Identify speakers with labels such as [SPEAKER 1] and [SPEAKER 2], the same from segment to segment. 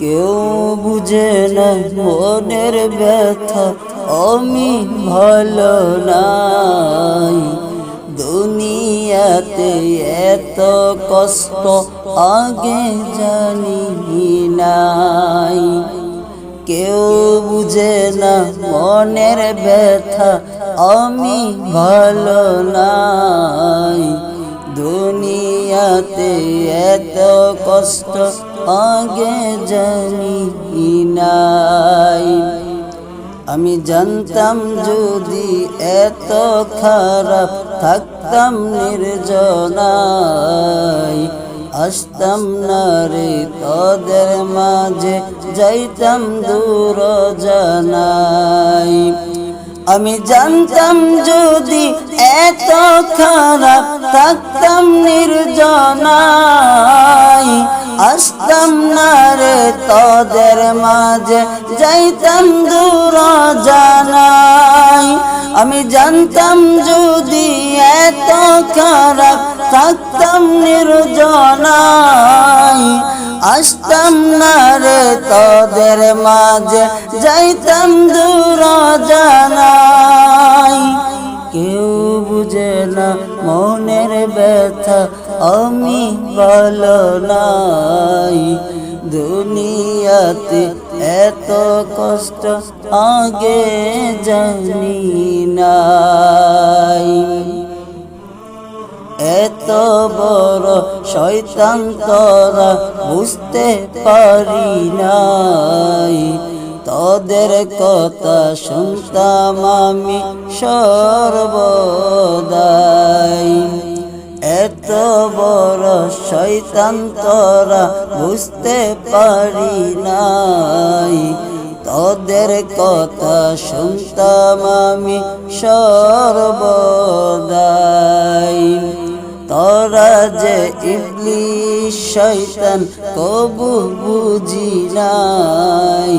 [SPEAKER 1] কেউ বুঝে না মনের ব্যথা, আমি ভালো নাই। দুনিয়াতে এত কষ্ট আগে জানি নাই। কেউ বুঝে না মনের ব্যথা, আমি ভালো নাই। দুনিয়াতে এত কষ্ট আগে জানি নাই। আমি জানতাম যদি এত খারাপ থাকতাম নির্জনায় আসতাম না রে তোদের মাঝে, যাইতাম দূর জানাই। আমি জানতাম যদি এত খারাপ না তোদের মাঝে যাইতাম দূর জানাই। আমি জানতাম যদি এত খারাপ থাকতাম নির্জনাই। আসতাম না রে তোদের মাঝে যাইতাম দূর জানাই। ভালো নাই। দুনিয়াতে এত কষ্ট আগে জানি নাই। এত বড় শয়তান তোরা বুঝতে পারি নাই। তোদের কথা শুনতাম আমি সর্বদাই। এত বড় শয়তান বুঝতে পারি নাই। তোদের কথা শুনতাম আমি সর্বদাই। তোরা যে ইবলিশ শয়তান কবু বুঝি নাই।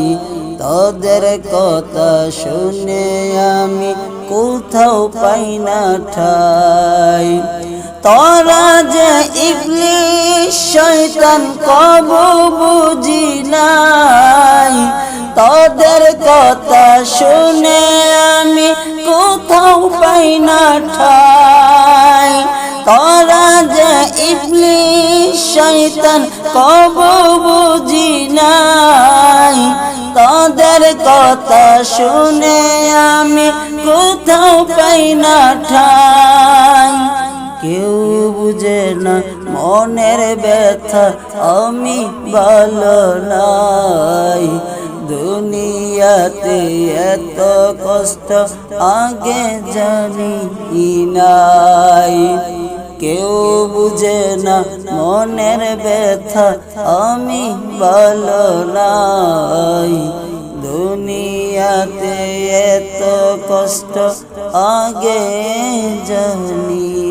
[SPEAKER 1] তোদের কথা শুনে আমি কোথাও পাই না ঠাই। তোরা যে ইবলিশ শয়তান কবু বুঝি নাই। তোদের কথা শুনে আমি কোথাও পাই না ঠাই। তোরা যে ইবলিশ শয়তান কব বুঝি নাই। তোদের কথা শুনে আমি কোথাও পাই না ঠাই। কেউ বুঝে না, মনের ব্যথা আমি ভালো নাই। দুনিয়াতে এত কষ্ট আগে জানি নাই। কেউ বুঝে না, মনের ব্যথা আমি ভালো নাই। দুনিয়াতে এত কষ্ট আগে জানি